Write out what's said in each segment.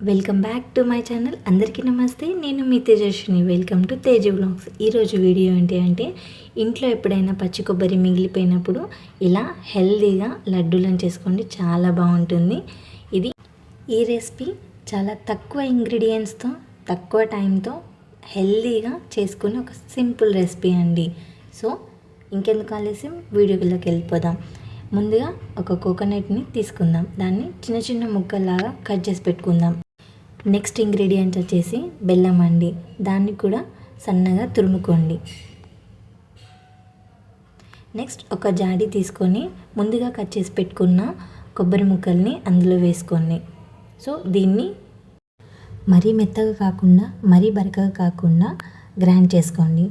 Welcome back to my channel. అందరికీ నమస్తే. నేను మీ Tejaswini. Welcome to Teja blogs ఈరోజు వీడియో ఏంటి అంటే ఇంట్లో ఎప్పుడైనా పచ్చి కొబ్బరి మిగిలిపోయినప్పుడు ఇలా హెల్దీగా లడ్డూలను చేసుకోండి. చాలా బాగుంటుంది. ఇది ఈ రెసిపీ చాలా తక్కువ ఇంగ్రీడియంట్స్తో తక్కువ టైంతో హెల్దీగా చేసుకునే ఒక సింపుల్ రెసిపీ అండి. సో ఇంకెందుకు ఆలస్యం? వీడియోలోకి వెళ్ళిపోదాం. ముందుగా ఒక కోకోనట్ని తీసుకుందాం. దాన్ని చిన్న చిన్న ముక్కల్లాగా కట్ చేసి పెట్టుకుందాం. నెక్స్ట్ ఇంగ్రీడియంట్ వచ్చేసి బెల్లం అండి. దాన్ని కూడా సన్నగా తురుముకోండి. నెక్స్ట్ ఒక జాడి తీసుకొని ముందుగా కట్ చేసి పెట్టుకున్న కొబ్బరి ముక్కల్ని అందులో వేసుకోండి. సో దీన్ని మరీ మెత్తగా కాకుండా మరీ బరకగా కాకుండా గ్రైండ్ చేసుకోండి.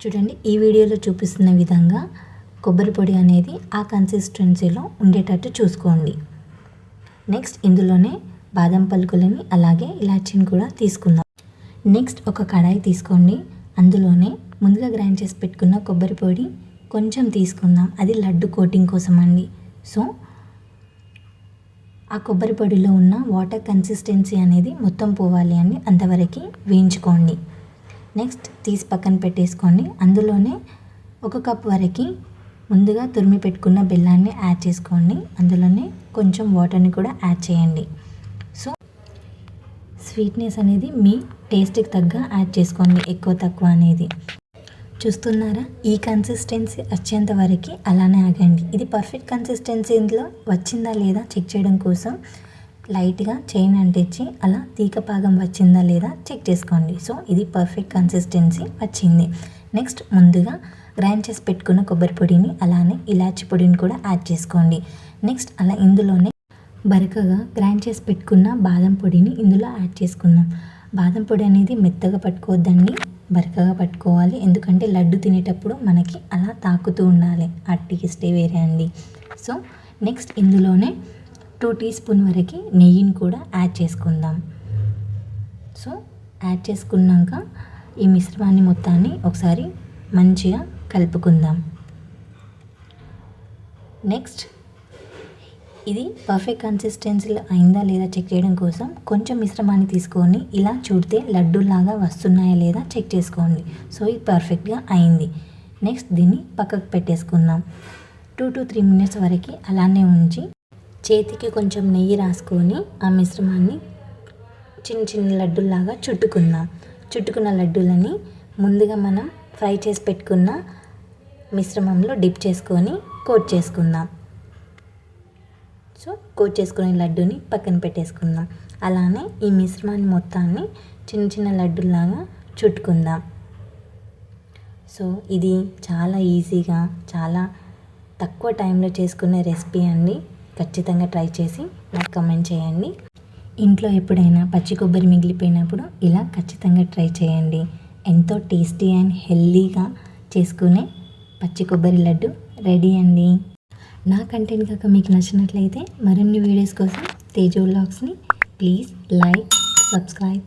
చూడండి ఈ వీడియోలో చూపిస్తున్న విధంగా కొబ్బరి పొడి అనేది ఆ కన్సిస్టెన్సీలో ఉండేటట్టు చూసుకోండి. నెక్స్ట్ ఇందులోనే బాదం పలుకులని అలాగే ఇలాచీని కూడా తీసుకుందాం. నెక్స్ట్ ఒక కడాయి తీసుకోండి. అందులోనే ముందుగా గ్రైండ్ చేసి పెట్టుకున్న కొబ్బరి పొడి కొంచెం తీసుకుందాం. అది లడ్డు కోటింగ్ కోసం అండి సో ఆ కొబ్బరి పొడిలో ఉన్న వాటర్ కన్సిస్టెన్సీ అనేది మొత్తం పోవాలి అని అంతవరకు వేయించుకోండి. నెక్స్ట్ తీసి పక్కన పెట్టేసుకోండి. అందులోనే ఒక కప్ వరకు ముందుగా తురిమి పెట్టుకున్న బెల్లాన్ని యాడ్ చేసుకోండి. అందులోనే కొంచెం వాటర్ని కూడా యాడ్ చేయండి. స్వీట్నెస్ అనేది మీ టేస్ట్కి తగ్గ యాడ్ చేసుకోండి ఎక్కువ తక్కువ అనేది. చూస్తున్నారా? ఈ కన్సిస్టెన్సీ వచ్చేంత వరకు అలానే ఆగండి. ఇది పర్ఫెక్ట్ కన్సిస్టెన్సీలో వచ్చిందా లేదా చెక్ చేయడం కోసం లైట్గా చైన్ అంటించి అలా తీక పాగం వచ్చిందా లేదా చెక్ చేసుకోండి. సో ఇది పర్ఫెక్ట్ కన్సిస్టెన్సీ వచ్చింది. నెక్స్ట్ ముందుగా గ్రైండ్ చేసి పెట్టుకున్న కొబ్బరి పొడిని అలానే ఇలాచి పొడిని కూడా యాడ్ చేసుకోండి. నెక్స్ట్ అలా ఇందులోనే బరకగా గ్రైండ్ చేసి పెట్టుకున్న బాదం పొడిని ఇందులో యాడ్ చేసుకుందాం. బాదం పొడి అనేది మెత్తగా పట్టుకోవద్దండి. బరకగా పట్టుకోవాలి. ఎందుకంటే లడ్డు తినేటప్పుడు మనకి అలా తాకుతూ ఉండాలి. ఆ టేస్టే వేరే అండి. సో నెక్స్ట్ ఇందులోనే టూ టీ స్పూన్ వరకు నెయ్యిని కూడా యాడ్ చేసుకుందాం. సో యాడ్ చేసుకున్నాక ఈ మిశ్రమాన్ని మొత్తాన్ని ఒకసారి మంచిగా కలుపుకుందాం. నెక్స్ట్ ఇది పర్ఫెక్ట్ కన్సిస్టెన్సీలో అయిందా లేదా చెక్ చేయడం కోసం కొంచెం మిశ్రమాన్ని తీసుకొని ఇలా చూడితే లడ్డూలాగా వస్తున్నాయా లేదా చెక్ చేసుకోండి. సో ఇది పర్ఫెక్ట్గా అయింది. నెక్స్ట్ దీన్ని పక్కకు పెట్టేసుకుందాం. టూ టు త్రీ మినిట్స్ వరకు అలానే ఉంచి చేతికి కొంచెం నెయ్యి రాసుకొని ఆ మిశ్రమాన్ని చిన్న చిన్న లడ్డూలాగా చుట్టుకుందాం. చుట్టుకున్న లడ్డూలని ముందుగా మనం ఫ్రై చేసి పెట్టుకున్న మిశ్రమంలో డిప్ చేసుకొని కోట్ చేసుకుందాం. సో కోట్ చేసుకునే లడ్డూని పక్కన పెట్టేసుకుందాం. అలానే ఈ మిశ్రమాన్ని మొత్తాన్ని చిన్న చిన్న లడ్డూలాగా చుట్టుకుందాం. సో ఇది చాలా ఈజీగా చాలా తక్కువ టైంలో చేసుకునే రెసిపీ అండి. ఖచ్చితంగా ట్రై చేసి నాకు కమెంట్ చేయండి. ఇంట్లో ఎప్పుడైనా పచ్చి కొబ్బరి మిగిలిపోయినప్పుడు ఇలా ఖచ్చితంగా ట్రై చేయండి. ఎంతో టేస్టీ అండ్ హెల్దీగా చేసుకునే పచ్చి కొబ్బరి లడ్డు రెడీ అండి. నా కంటెంట్ కాక మీకు నచ్చినట్లయితే మరిన్ని వీడియోస్ కోసం తేజ వ్లాగ్స్ని ప్లీజ్ లైక్ సబ్స్క్రైబ్